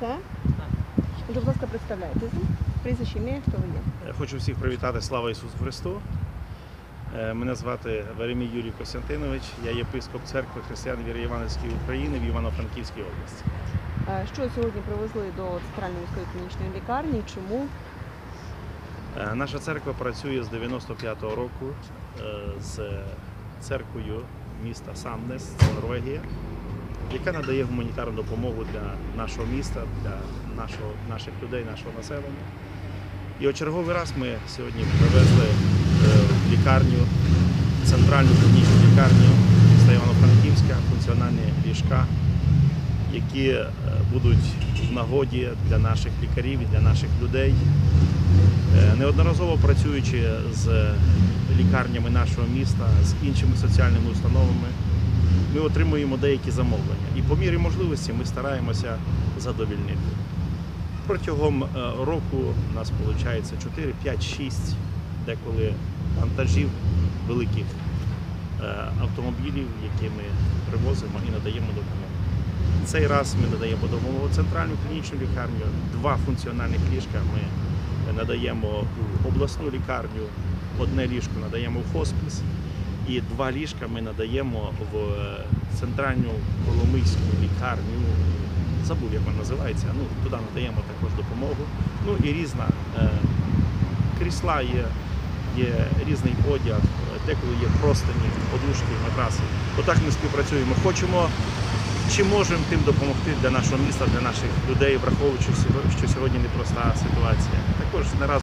це? Будь ласка, представляйтеся. Прізвище ім'я, хто ви є? Я Хочу всіх привітати. Слава Ісусу Христу. Е, Мене звати Веремій Юрій Костянтинович. Я єпископ церкви християн віри Івановської України в Івано-Франківській області. Е, Що сьогодні привезли до центральної міської клінічної лікарні? Чому? Е, Наша церква працює з 95-го року з церквою міста Санднес, це Норвегія, яка надає гуманітарну допомогу для нашого міста, для нашого, наших людей, нашого населення. І о черговий раз ми сьогодні привезли е, в лікарню, центральну клінічну лікарню міста Івано-Франківська, функціональні ліжка, які е, будуть в нагоді для наших лікарів і для наших людей. Е, Неодноразово працюючи з лікарнями нашого міста, з іншими соціальними установами, ми отримуємо деякі замовлення. І по мірі можливості ми стараємося задовільнити. Протягом е, року у нас виходить 4, 5, 6 деколи вантажів великих е, автомобілів, які ми привозимо і надаємо допомогу. Цей раз ми надаємо допомогу центральну клінічну лікарню, два функціональних ліжка ми надаємо у обласну лікарню, одне ліжко надаємо в хоспіс, і два ліжка ми надаємо в е, центральну коломийську лікарню. Забув, як вона називається. Ну, туди надаємо також допомогу. Ну і різна е, крісла є, є різний одяг, деколи є простині, подушки, матраси. Отак ми співпрацюємо. Хочемо чи можемо тим допомогти для нашого міста, для наших людей, враховуючи, що сьогодні непроста ситуація. Також не раз